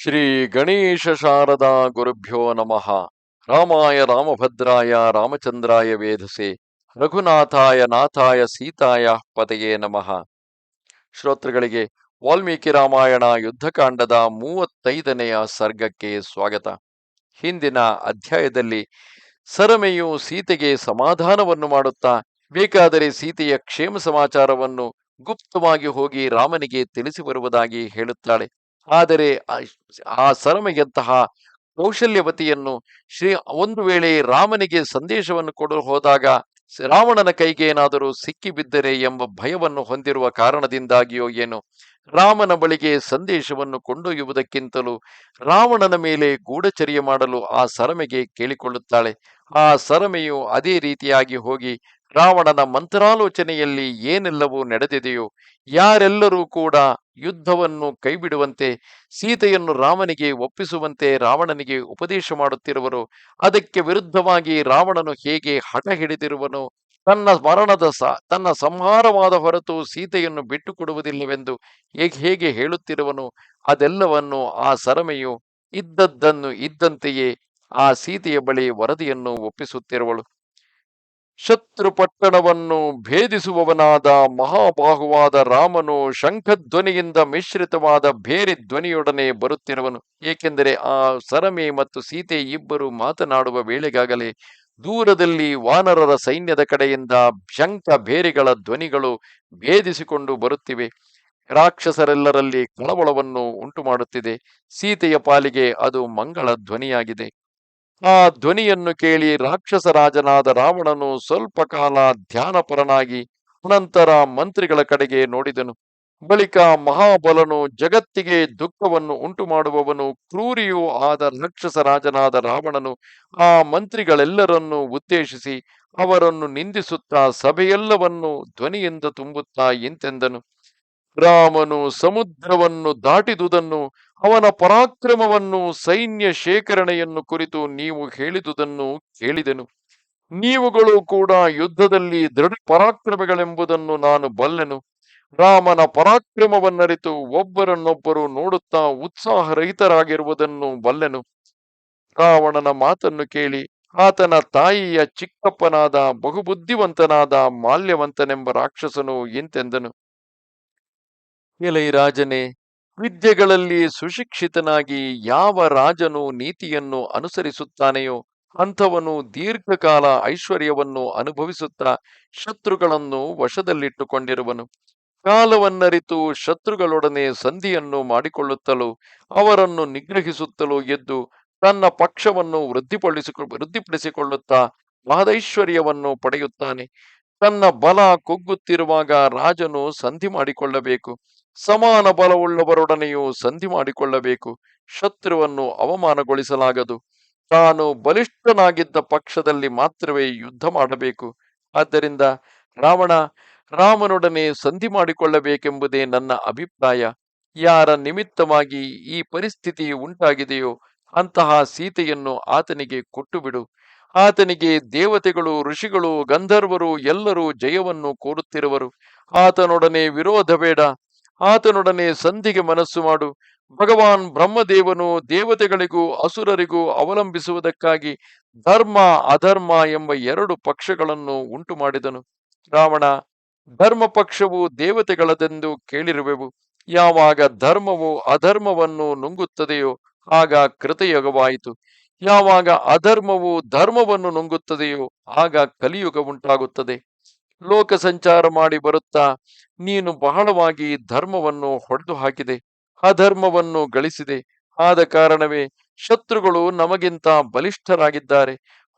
ಶ್ರೀ ಗಣೇಶ ಶಾರದಾ ಗುರುಭ್ಯೋ ನಮಃ. ರಾಮಾಯ ರಾಮಭದ್ರಾಯ ರಾಮಚಂದ್ರಾಯ ವೇಧಸೆ ರಘುನಾಥಾಯ ನಾಥಾಯ ಸೀತಾಯ ಪದಯೇ ನಮಃ. ಶ್ರೋತೃಗಳಿಗೆ ವಾಲ್ಮೀಕಿ ರಾಮಾಯಣ ಯುದ್ಧಕಾಂಡದ ಮೂವತ್ತೈದನೆಯ ಸರ್ಗಕ್ಕೆ ಸ್ವಾಗತ. ಹಿಂದಿನ ಅಧ್ಯಾಯದಲ್ಲಿ ಸರಮೆಯು ಸೀತೆಗೆ ಸಮಾಧಾನವನ್ನು ಮಾಡುತ್ತಾ, ಬೇಕಾದರೆ ಸೀತೆಯ ಕ್ಷೇಮ ಸಮಾಚಾರವನ್ನು ಗುಪ್ತವಾಗಿ ಹೋಗಿ ರಾಮನಿಗೆ ತಿಳಿಸಿ ಬರುವುದಾಗಿ ಹೇಳುತ್ತಾಳೆ. ಆದರೆ ಆ- ಸರಮೆಗೆಂತಹ ಕೌಶಲ್ಯವತಿಯನ್ನು ಶ್ರೀ ಒಂದು ವೇಳೆ ರಾಮನಿಗೆ ಸಂದೇಶವನ್ನು ಕೊಡಲು ಹೋದಾಗ ರಾವಣನ ಕೈಗೆ ಏನಾದರೂ ಸಿಕ್ಕಿಬಿದ್ದರೆ ಎಂಬ ಭಯವನ್ನು ಹೊಂದಿರುವ ಕಾರಣದಿಂದಾಗಿಯೋ ಏನು ರಾಮನ ಬಳಿಗೆ ಸಂದೇಶವನ್ನು ಕೊಂಡೊಯ್ಯುವುದಕ್ಕಿಂತಲೂ ರಾವಣನ ಮೇಲೆ ಗೂಢಚರ್ಯ ಮಾಡಲು ಆ ಸರಮೆಗೆ ಕೇಳಿಕೊಳ್ಳುತ್ತಾಳೆ. ಆ ಸರಮೆಯು ಅದೇ ರೀತಿಯಾಗಿ ಹೋಗಿ ರಾವಣನ ಮಂತ್ರಾಲೋಚನೆಯಲ್ಲಿ ಏನೆಲ್ಲವೂ ನಡೆದಿದೆಯೋ ಯಾರೆಲ್ಲರೂ ಕೂಡ ಯುದ್ಧವನ್ನು ಕೈಬಿಡುವಂತೆ, ಸೀತೆಯನ್ನು ರಾಮನಿಗೆ ಒಪ್ಪಿಸುವಂತೆ ರಾವಣನಿಗೆ ಉಪದೇಶ ಮಾಡುತ್ತಿರುವರು. ಅದಕ್ಕೆ ವಿರುದ್ಧವಾಗಿ ರಾವಣನು ಹೇಗೆ ಹಠ ಹಿಡಿದಿರುವನು? ತನ್ನ ಮರಣದ ಸ, ತನ್ನ ಸಂಹಾರವಾದ ಹೊರತು ಸೀತೆಯನ್ನು ಬಿಟ್ಟು ಕೊಡುವುದಿಲ್ಲವೆಂದು ಹೇಗೆ ಹೇಗೆ ಹೇಳುತ್ತಿರುವನು? ಅದೆಲ್ಲವನ್ನು ಆ ಸರಮೆಯು ಇದ್ದದ್ದನ್ನು ಇದ್ದಂತೆಯೇ ಆ ಸೀತೆಯ ಬಳಿ ವರದಿಯನ್ನು ಒಪ್ಪಿಸುತ್ತಿರುವಳು. ಶತ್ರು ಪಟ್ಟಣವನ್ನು ಭೇದಿಸುವವನಾದ ಮಹಾಬಾಹುವಾದ ರಾಮನು ಶಂಖಧ್ವನಿಯಿಂದ ಮಿಶ್ರಿತವಾದ ಬೇರೆ ಧ್ವನಿಯೊಡನೆ ಬರುತ್ತಿರುವನು. ಏಕೆಂದರೆ ಆ ಸರಮೆ ಮತ್ತು ಸೀತೆ ಇಬ್ಬರು ಮಾತನಾಡುವ ವೇಳೆಗಾಗಲೇ ದೂರದಲ್ಲಿ ವಾನರರ ಸೈನ್ಯದ ಕಡೆಯಿಂದ ಶಂಖ ಬೇರೆಗಳ ಧ್ವನಿಗಳು ಭೇದಿಸಿಕೊಂಡು ಬರುತ್ತಿವೆ. ರಾಕ್ಷಸರೆಲ್ಲರಲ್ಲಿ ಕಳವಳವನ್ನು ಉಂಟು ಮಾಡುತ್ತಿದೆ ಸೀತೆಯ ಪಾಲಿಗೆ ಅದು ಮಂಗಳ ಧ್ವನಿಯಾಗಿದೆ. ಆ ಧ್ವನಿಯನ್ನು ಕೇಳಿ ರಾಕ್ಷಸ ರಾಜನಾದ ರಾವಣನು ಸ್ವಲ್ಪ ಕಾಲ ಧ್ಯಾನಪರನಾಗಿ ಅನಂತರ ಮಂತ್ರಿಗಳ ಕಡೆಗೆ ನೋಡಿದನು. ಬಳಿಕ ಮಹಾಬಲನು ಜಗತ್ತಿಗೆ ದುಃಖವನ್ನು ಉಂಟು ಮಾಡುವವನು ಕ್ರೂರಿಯೂ ಆದ ರಾಕ್ಷಸ ರಾಜನಾದ ರಾವಣನು ಆ ಮಂತ್ರಿಗಳೆಲ್ಲರನ್ನೂ ಉದ್ದೇಶಿಸಿ ಅವರನ್ನು ನಿಂದಿಸುತ್ತಾ ಸಭೆಯೆಲ್ಲವನ್ನು ಧ್ವನಿಯಿಂದ ತುಂಬುತ್ತಾ ಇಂತೆಂದನು ರಾಮನು ಸಮುದ್ರವನ್ನು ದಾಟಿದುದನ್ನು, ಅವನ ಪರಾಕ್ರಮವನ್ನು ಸೈನ್ಯ ಶೇಖರಣೆಯನ್ನು ಕುರಿತು ನೀವು ಹೇಳಿದುದನ್ನು ಕೇಳಿದೆನು. ನೀವುಗಳು ಕೂಡ ಯುದ್ಧದಲ್ಲಿ ದೃಢ ಪರಾಕ್ರಮಗಳೆಂಬುದನ್ನು ನಾನು ಬಲ್ಲೆನು. ರಾಮನ ಪರಾಕ್ರಮವನ್ನರಿತು ಒಬ್ಬರನ್ನೊಬ್ಬರು ನೋಡುತ್ತಾ ಉತ್ಸಾಹರಹಿತರಾಗಿರುವುದನ್ನು ಬಲ್ಲೆನು. ರಾವಣನ ಮಾತನ್ನು ಕೇಳಿ, ಆತನ ತಾಯಿಯ ಚಿಕ್ಕಪ್ಪನಾದ ಬಹುಬುದ್ಧಿವಂತನಾದ ಮಾಲ್ಯವಂತನೆಂಬ ರಾಕ್ಷಸನು ಇಂತೆಂದನು ಎಲೈ ರಾಜನೇ, ವಿದ್ಯೆಗಳಲ್ಲಿ ಸುಶಿಕ್ಷಿತನಾಗಿ ಯಾವ ರಾಜನು ನೀತಿಯನ್ನು ಅನುಸರಿಸುತ್ತಾನೆಯೋ ಅಂಥವನು ದೀರ್ಘಕಾಲ ಐಶ್ವರ್ಯವನ್ನು ಅನುಭವಿಸುತ್ತಾ ಶತ್ರುಗಳನ್ನು ವಶದಲ್ಲಿಟ್ಟುಕೊಂಡಿರುವನು. ಕಾಲವನ್ನರಿತು ಶತ್ರುಗಳೊಡನೆ ಸಂಧಿಯನ್ನು ಮಾಡಿಕೊಳ್ಳುತ್ತಲೂ ಅವರನ್ನು ನಿಗ್ರಹಿಸುತ್ತಲೂ ಎದ್ದು ತನ್ನ ಪಕ್ಷವನ್ನು ವೃದ್ಧಿಪಡಿಸಿಕೊ, ವೃದ್ಧಿಪಡಿಸಿಕೊಳ್ಳುತ್ತಾ ಮಹದೈಶ್ವರ್ಯವನ್ನು ಪಡೆಯುತ್ತಾನೆ. ತನ್ನ ಬಲ ಕುಗ್ಗುತ್ತಿರುವಾಗ ರಾಜನು ಸಂಧಿ ಮಾಡಿಕೊಳ್ಳಬೇಕು. ಸಮಾನ ಬಲವುಳ್ಳವರೊಡನೆಯೂ ಸಂಧಿ ಮಾಡಿಕೊಳ್ಳಬೇಕು. ಶತ್ರುವನ್ನು ಅವಮಾನಗೊಳಿಸಲಾಗದು. ತಾನು ಬಲಿಷ್ಠನಾಗಿದ್ದ ಪಕ್ಷದಲ್ಲಿ ಮಾತ್ರವೇ ಯುದ್ಧ ಮಾಡಬೇಕು. ಆದ್ದರಿಂದ ರಾವಣ, ರಾಮನೊಡನೆ ಸಂಧಿ ಮಾಡಿಕೊಳ್ಳಬೇಕೆಂಬುದೇ ನನ್ನ ಅಭಿಪ್ರಾಯ. ಯಾರ ನಿಮಿತ್ತವಾಗಿ ಈ ಪರಿಸ್ಥಿತಿ ಉಂಟಾಗಿದೆಯೋ ಅಂತಹ ಸೀತೆಯನ್ನು ಆತನಿಗೆ ಕೊಟ್ಟು ಬಿಡು ಆತನಿಗೆ ದೇವತೆಗಳು, ಋಷಿಗಳು, ಗಂಧರ್ವರು ಎಲ್ಲರೂ ಜಯವನ್ನು ಕೋರುತ್ತಿರುವರು. ಆತನೊಡನೆ ವಿರೋಧ ಬೇಡ. ಆತನೊಡನೆ ಸಂಧಿಗೆ ಮನಸ್ಸು ಮಾಡು. ಭಗವಾನ್ ಬ್ರಹ್ಮದೇವನು ದೇವತೆಗಳಿಗೂ ಅಸುರರಿಗೂ ಅವಲಂಬಿಸುವುದಕ್ಕಾಗಿ ಧರ್ಮ, ಅಧರ್ಮ ಎಂಬ ಎರಡು ಪಕ್ಷಗಳನ್ನು ಉಂಟು ಮಾಡಿದನು ರಾವಣ, ಧರ್ಮ ಪಕ್ಷವು ದೇವತೆಗಳದೆಂದು ಕೇಳಿರುವೆವು. ಯಾವಾಗ ಧರ್ಮವು ಅಧರ್ಮವನ್ನು ನುಂಗುತ್ತದೆಯೋ ಆಗ ಕೃತಯುಗವಾಯಿತು. ಯಾವಾಗ ಅಧರ್ಮವು ಧರ್ಮವನ್ನು ನುಂಗುತ್ತದೆಯೋ ಆಗ ಕಲಿಯುಗ ಉಂಟಾಗುತ್ತದೆ. ಲೋಕ ಸಂಚಾರ ಮಾಡಿ ಬರುತ್ತಾ, ನೀನು ಬಹಳವಾಗಿ ಧರ್ಮವನ್ನು ಹೊಡೆದು ಹಾಕಿದೆ ಅಧರ್ಮವನ್ನು ಗಳಿಸಿದೆ. ಆದ ಕಾರಣವೇ ಶತ್ರುಗಳು ನಮಗಿಂತ ಬಲಿಷ್ಠರಾಗಿದ್ದಾರೆ.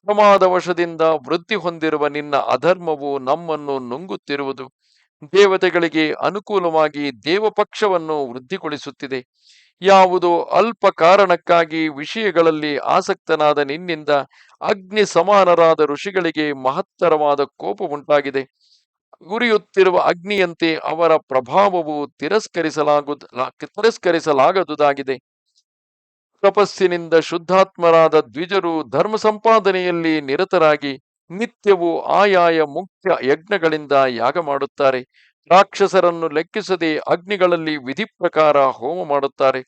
ಪ್ರಮಾದವಶದಿಂದ ವೃದ್ಧಿ ಹೊಂದಿರುವ ನಿನ್ನ ಅಧರ್ಮವು ನಮ್ಮನ್ನು ನುಂಗುತ್ತಿರುವುದು. ದೇವತೆಗಳಿಗೆ ಅನುಕೂಲವಾಗಿ ದೇವಪಕ್ಷವನ್ನು ವೃದ್ಧಿಗೊಳಿಸುತ್ತಿದೆ. ಯಾವುದೋ ಅಲ್ಪ ಕಾರಣಕ್ಕಾಗಿ ವಿಷಯಗಳಲ್ಲಿ ಆಸಕ್ತನಾದ ನಿನ್ನಿಂದ ಅಗ್ನಿ ಸಮಾನರಾದ ಋಷಿಗಳಿಗೆ ಮಹತ್ತರವಾದ ಕೋಪ ಉಂಟಾಗಿದೆ. ಉರಿಯುತ್ತಿರುವ ಅಗ್ನಿಯಂತೆ ಅವರ ಪ್ರಭಾವವು ತಿರಸ್ಕರಿಸಲಾಗು, ತಿರಸ್ಕರಿಸಲಾಗದುದಾಗಿದೆ. ತಪಸ್ಸಿನಿಂದ ಶುದ್ಧಾತ್ಮರಾದ ದ್ವಿಜರು ಧರ್ಮ ಸಂಪಾದನೆಯಲ್ಲಿ ನಿರತರಾಗಿ ನಿತ್ಯವೂ ಆಯಾಯ ಮುಖ್ಯ ಯಜ್ಞಗಳಿಂದ ಯಾಗ ಮಾಡುತ್ತಾರೆ. ರಾಕ್ಷಸರನ್ನು ಲೆಕ್ಕಿಸದೆ ಅಗ್ನಿಗಳಲ್ಲಿ ವಿಧಿ ಪ್ರಕಾರ ಹೋಮ ಮಾಡುತ್ತಾರೆ.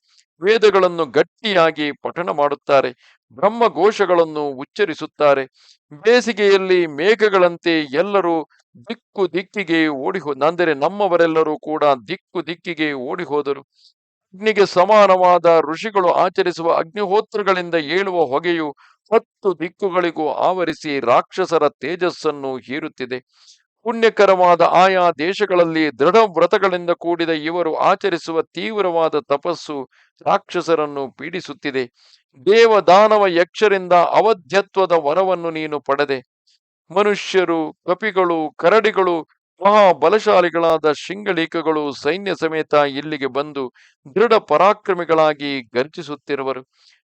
ವೇದಗಳನ್ನು ಗಟ್ಟಿಯಾಗಿ ಪಠಣ ಮಾಡುತ್ತಾರೆ. ಬ್ರಹ್ಮಘೋಷಗಳನ್ನು ಉಚ್ಚರಿಸುತ್ತಾರೆ. ಬೇಸಿಗೆಯಲ್ಲಿ ಮೇಘಗಳಂತೆ ಎಲ್ಲರೂ ದಿಕ್ಕು ದಿಕ್ಕಿಗೆ ಓಡಿ ಅಂದರೆ ನಮ್ಮವರೆಲ್ಲರೂ ಕೂಡ ದಿಕ್ಕು ದಿಕ್ಕಿಗೆ ಓಡಿ ಹೋದರು. ಅಗ್ನಿಗೆ ಸಮಾನವಾದ ಋಷಿಗಳು ಆಚರಿಸುವ ಅಗ್ನಿಹೋತ್ರಗಳಿಂದ ಏಳುವ ಹೊಗೆಯು ಹತ್ತು ದಿಕ್ಕುಗಳಿಗೂ ಆವರಿಸಿ ರಾಕ್ಷಸರ ತೇಜಸ್ಸನ್ನು ಹೀರುತ್ತಿದೆ. ಪುಣ್ಯಕರವಾದ ಆಯಾ ದೇಶಗಳಲ್ಲಿ ದೃಢ ವ್ರತಗಳಿಂದ ಕೂಡಿದ ಇವರು ಆಚರಿಸುವ ತೀವ್ರವಾದ ತಪಸ್ಸು ರಾಕ್ಷಸರನ್ನು ಪೀಡಿಸುತ್ತಿದೆ. ದೇವದಾನವ ಯಕ್ಷರಿಂದ ಅವಧ್ಯತ್ವದ ವರವನ್ನು ನೀನು ಪಡೆದೆ. ಮನುಷ್ಯರು, ಕಪಿಗಳು, ಕರಡಿಗಳು ಮಹಾ ಬಲಶಾಲಿಗಳಾದ ಶಿಂಗಳೀಕಗಳು ಸೈನ್ಯ ಸಮೇತ ಇಲ್ಲಿಗೆ ಬಂದು ದೃಢ ಪರಾಕ್ರಮಿಗಳಾಗಿ ಗರ್ಜಿಸುತ್ತಿರುವರು.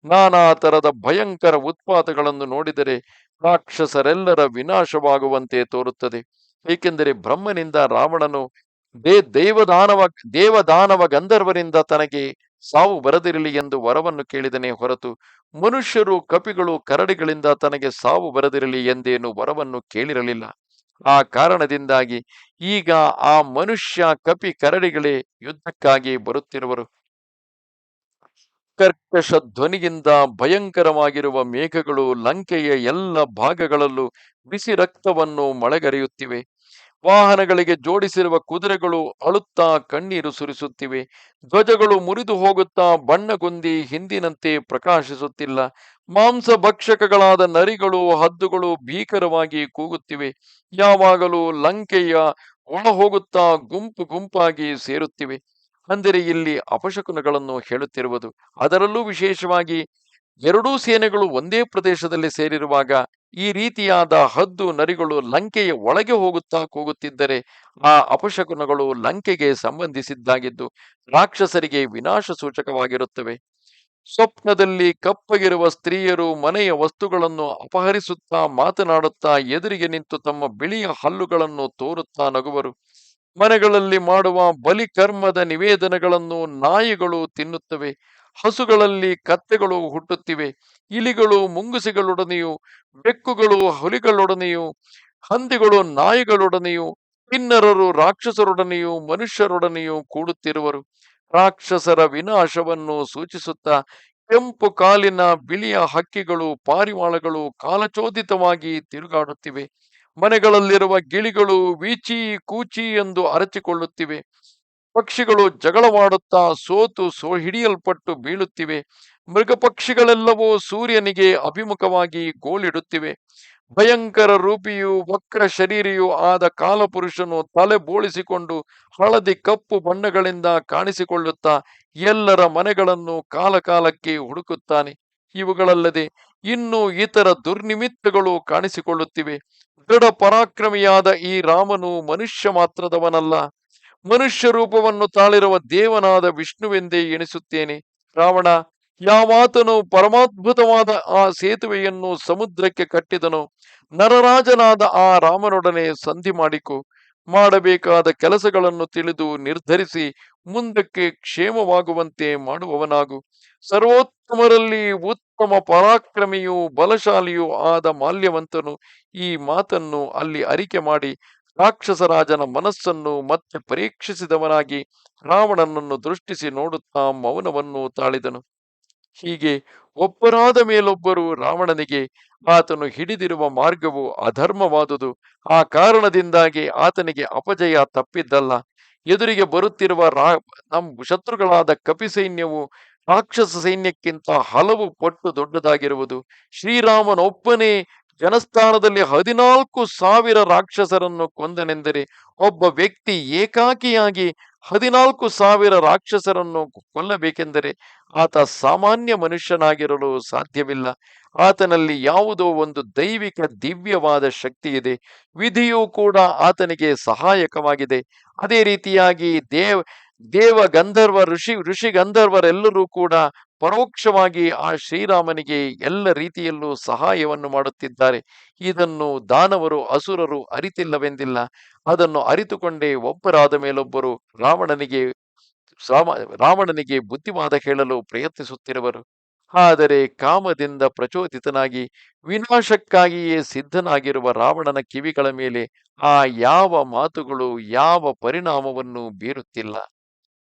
ನಾನಾ ತರದ ಭಯಂಕರ ಉತ್ಪಾತಗಳನ್ನು ನೋಡಿದರೆ ರಾಕ್ಷಸರೆಲ್ಲರ ವಿನಾಶವಾಗುವಂತೆ ತೋರುತ್ತದೆ. ಏಕೆಂದರೆ ಬ್ರಹ್ಮನಿಂದ ರಾವಣನು ದೇ ದೇವದಾನವ ದೇವದಾನವ ಗಂಧರ್ವರಿಂದ ತನಗೆ ಸಾವು ಬರದಿರಲಿ ಎಂದು ವರವನ್ನು ಕೇಳಿದನೇ ಹೊರತು, ಮನುಷ್ಯರು ಕಪಿಗಳು ಕರಡಿಗಳಿಂದ ತನಗೆ ಸಾವು ಬರದಿರಲಿ ಎಂದೇನು ವರವನ್ನು ಕೇಳಿರಲಿಲ್ಲ. ಆ ಕಾರಣದಿಂದಾಗಿ ಈಗ ಆ ಮನುಷ್ಯ, ಕಪಿ, ಕರಡಿಗಳೇ ಯುದ್ಧಕ್ಕಾಗಿ ಬರುತ್ತಿರುವರು. ಕರ್ಕಶ ಧ್ವನಿಯಿಂದ ಭಯಂಕರವಾಗಿರುವ ಮೇಘಗಳು ಲಂಕೆಯ ಎಲ್ಲ ಭಾಗಗಳಲ್ಲೂ ಬಿಸಿ ರಕ್ತವನ್ನು ಮಳೆಗರೆಯುತ್ತಿವೆ. ವಾಹನಗಳಿಗೆ ಜೋಡಿಸಿರುವ ಕುದುರೆಗಳು ಅಳುತ್ತಾ ಕಣ್ಣೀರು ಸುರಿಸುತ್ತಿವೆ. ಧ್ವಜಗಳು ಮುರಿದು ಹೋಗುತ್ತಾ ಬಣ್ಣಗೊಂದಿ ಹಿಂದಿನಂತೆ ಪ್ರಕಾಶಿಸುತ್ತಿಲ್ಲ. ಮಾಂಸ ಭಕ್ಷಕಗಳಾದ ನರಿಗಳು, ಹದ್ದುಗಳು ಭೀಕರವಾಗಿ ಕೂಗುತ್ತಿವೆ. ಯಾವಾಗಲೂ ಲಂಕೆಯ ಒಳ ಹೋಗುತ್ತಾ ಗುಂಪು ಗುಂಪಾಗಿ ಸೇರುತ್ತಿವೆ. ಅಂದರೆ ಇಲ್ಲಿ ಅಪಶಕುನಗಳನ್ನು ಹೇಳುತ್ತಿರುವುದು. ಅದರಲ್ಲೂ ವಿಶೇಷವಾಗಿ ಎರಡೂ ಸೇನೆಗಳು ಒಂದೇ ಪ್ರದೇಶದಲ್ಲಿ ಸೇರಿರುವಾಗ ಈ ರೀತಿಯಾದ ಹದ್ದು ನರಿಗಳು ಲಂಕೆಯ ಒಳಗೆ ಹೋಗುತ್ತಾ ಕೂಗುತ್ತಿದ್ದರೆ ಆ ಅಪಶಕುನಗಳು ಲಂಕೆಗೆ ಸಂಬಂಧಿಸಿದ್ದಾಗಿದ್ದು ರಾಕ್ಷಸರಿಗೆ ವಿನಾಶ ಸೂಚಕವಾಗಿರುತ್ತವೆ ಸ್ವಪ್ನದಲ್ಲಿ ಕಪ್ಪಗಿರುವ ಸ್ತ್ರೀಯರು ಮನೆಯ ವಸ್ತುಗಳನ್ನು ಅಪಹರಿಸುತ್ತಾ ಮಾತನಾಡುತ್ತಾ ಎದುರಿಗೆ ನಿಂತು ತಮ್ಮ ಬಿಳಿಯ ಹಲ್ಲುಗಳನ್ನು ತೋರುತ್ತಾ ನಗುವರು. ಮನೆಗಳಲ್ಲಿ ಮಾಡುವ ಬಲಿ ಕರ್ಮದ ನಿವೇದನೆಗಳನ್ನು ನಾಯಿಗಳು ತಿನ್ನುತ್ತವೆ, ಹಸುಗಳಲ್ಲಿ ಕತ್ತೆಗಳು ಹುಟ್ಟುತ್ತಿವೆ, ಇಲಿಗಳು ಮುಂಗುಸಿಗಳೊಡನೆಯೂ, ಬೆಕ್ಕುಗಳು ಹುಲಿಗಳೊಡನೆಯೂ, ಹಂದಿಗಳು ನಾಯಿಗಳೊಡನೆಯೂ, ಕಿನ್ನರರು ರಾಕ್ಷಸರೊಡನೆಯೂ, ಮನುಷ್ಯರೊಡನೆಯೂ ಕೂಡುತ್ತಿರುವರು. ರಾಕ್ಷಸರ ವಿನಾಶವನ್ನು ಸೂಚಿಸುತ್ತಾ ಕೆಂಪು ಕಾಲಿನ ಬಿಳಿಯ ಹಕ್ಕಿಗಳು, ಪಾರಿವಾಳಗಳು ಕಾಲಚೋದಿತವಾಗಿ ತಿರುಗಾಡುತ್ತಿವೆ. ಮನೆಗಳಲ್ಲಿರುವ ಗಿಳಿಗಳು ವೀಚಿ ಕೂಚಿ ಎಂದು ಅರಚಿಕೊಳ್ಳುತ್ತಿವೆ. ಪಕ್ಷಿಗಳು ಜಗಳವಾಡುತ್ತಾ ಸೋತು ಸೋ ಹಿಡಿಯಲ್ಪಟ್ಟು ಬೀಳುತ್ತಿವೆ. ಮೃಗ ಪಕ್ಷಿಗಳೆಲ್ಲವೂ ಸೂರ್ಯನಿಗೆ ಅಭಿಮುಖವಾಗಿ ಗೋಳಿಡುತ್ತಿವೆ ಭಯಂಕರ ರೂಪಿಯು, ವಕ್ರ ಶರೀರಿಯೂ ಆದ ಕಾಲಪುರುಷನು ತಲೆ ಬೋಳಿಸಿಕೊಂಡು ಹಳದಿ ಕಪ್ಪು ಬಣ್ಣಗಳಿಂದ ಕಾಣಿಸಿಕೊಳ್ಳುತ್ತಾ ಎಲ್ಲರ ಮನೆಗಳನ್ನು ಕಾಲಕಾಲಕ್ಕೆ ಹುಡುಕುತ್ತಾನೆ. ಇವುಗಳಲ್ಲದೆ ಇನ್ನೂ ಇತರ ದುರ್ನಿಮಿತ್ತಗಳು ಕಾಣಿಸಿಕೊಳ್ಳುತ್ತಿವೆ. ದೃಢ ಪರಾಕ್ರಮಿಯಾದ ಈ ರಾಮನು ಮನುಷ್ಯ ಮಾತ್ರದವನಲ್ಲ. ಮನುಷ್ಯ ರೂಪವನ್ನು ತಾಳಿರುವ ದೇವನಾದ ವಿಷ್ಣುವೆಂದೇ ಎಣಿಸುತ್ತೇನೆ. ರಾವಣ, ಯಾವಾತನು ಪರಮಾದ್ಭುತವಾದ ಆ ಸೇತುವೆಯನ್ನು ಸಮುದ್ರಕ್ಕೆ ಕಟ್ಟಿದನು. ನರರಾಜನಾದ ಆ ರಾಮನೊಡನೆ ಸಂಧಿ ಮಾಡಿಕೊ. ಮಾಡಬೇಕಾದ ಕೆಲಸಗಳನ್ನು ತಿಳಿದು ನಿರ್ಧರಿಸಿ ಮುಂದಕ್ಕೆ ಕ್ಷೇಮವಾಗುವಂತೆ ಮಾಡುವವನಾಗು. ಸರ್ವೋತ್ತಮರಲ್ಲಿ ಉತ್ತಮ ಪರಾಕ್ರಮಿಯೂ, ಬಲಶಾಲಿಯೂ ಆದ ಮಾಲ್ಯವಂತನು ಈ ಮಾತನ್ನು ಅಲ್ಲಿ ಅರಿಕೆ ಮಾಡಿ ರಾಕ್ಷಸರಾಜನ ಮನಸ್ಸನ್ನು ಮತ್ತೆ ಪರೀಕ್ಷಿಸಿದವನಾಗಿ ರಾವಣನನ್ನು ದೃಷ್ಟಿಸಿ ನೋಡುತ್ತಾ ಮೌನವನ್ನು ತಾಳಿದನು. ಹೀಗೆ ಒಬ್ಬರಾದ ಮೇಲೊಬ್ಬರು ರಾವಣನಿಗೆ ಆತನು ಹಿಡಿದಿರುವ ಮಾರ್ಗವು ಅಧರ್ಮವಾದುದು. ಆ ಕಾರಣದಿಂದಾಗಿ ಆತನಿಗೆ ಅಪಜಯ ತಪ್ಪಿದ್ದಲ್ಲ. ಎದುರಿಗೆ ಬರುತ್ತಿರುವ ರಾ ನಮ್ಮ ಶತ್ರುಗಳಾದ ಕಪಿ ಸೈನ್ಯವು ರಾಕ್ಷಸ ಸೈನ್ಯಕ್ಕಿಂತ ಹಲವು ಪಟ್ಟು ದೊಡ್ಡದಾಗಿರುವುದು. ಶ್ರೀರಾಮನೊಬ್ಬನೇ ಜನಸ್ಥಾನದಲ್ಲಿ ಹದಿನಾಲ್ಕು ಸಾವಿರ ರಾಕ್ಷಸರನ್ನು ಕೊಂದನೆಂದರೆ ಒಬ್ಬ ವ್ಯಕ್ತಿ ಏಕಾಕಿಯಾಗಿ ಹದಿನಾಲ್ಕು ಸಾವಿರ ರಾಕ್ಷಸರನ್ನು ಕೊಲ್ಲಬೇಕೆಂದರೆ ಆತ ಸಾಮಾನ್ಯ ಮನುಷ್ಯನಾಗಿರಲು ಸಾಧ್ಯವಿಲ್ಲ. ಆತನಲ್ಲಿ ಯಾವುದೋ ಒಂದು ದೈವಿಕ ದಿವ್ಯವಾದ ಶಕ್ತಿ ಇದೆ ವಿಧಿಯೂ ಕೂಡ ಆತನಿಗೆ ಸಹಾಯಕವಾಗಿದೆ. ಅದೇ ರೀತಿಯಾಗಿ ದೇವ್ ದೇವ ಗಂಧರ್ವ, ಋಷಿ ಋಷಿ ಗಂಧರ್ವರೆಲ್ಲರೂ ಕೂಡ ಪರೋಕ್ಷವಾಗಿ ಆ ಶ್ರೀರಾಮನಿಗೆ ಎಲ್ಲ ರೀತಿಯಲ್ಲೂ ಸಹಾಯವನ್ನು ಮಾಡುತ್ತಿದ್ದಾರೆ. ಇದನ್ನು ದಾನವರು, ಅಸುರರು ಅರಿತಿಲ್ಲವೆಂದಿಲ್ಲ. ಅದನ್ನು ಅರಿತುಕೊಂಡೇ ಒಬ್ಬರಾದ ಮೇಲೊಬ್ಬರು ರಾವಣನಿಗೆ, ರಾಮ, ರಾವಣನಿಗೆ ಬುದ್ಧಿವಾದ ಹೇಳಲು ಪ್ರಯತ್ನಿಸುತ್ತಿರುವರು. ಆದರೆ ಕಾಮದಿಂದ ಪ್ರಚೋದಿತನಾಗಿ, ವಿನಾಶಕ್ಕಾಗಿಯೇ ಸಿದ್ಧನಾಗಿರುವ ರಾವಣನ ಕಿವಿಗಳ ಮೇಲೆ ಆ ಯಾವ ಮಾತುಗಳು, ಯಾವ ಪರಿಣಾಮವನ್ನು ಬೀರುತ್ತಿಲ್ಲ.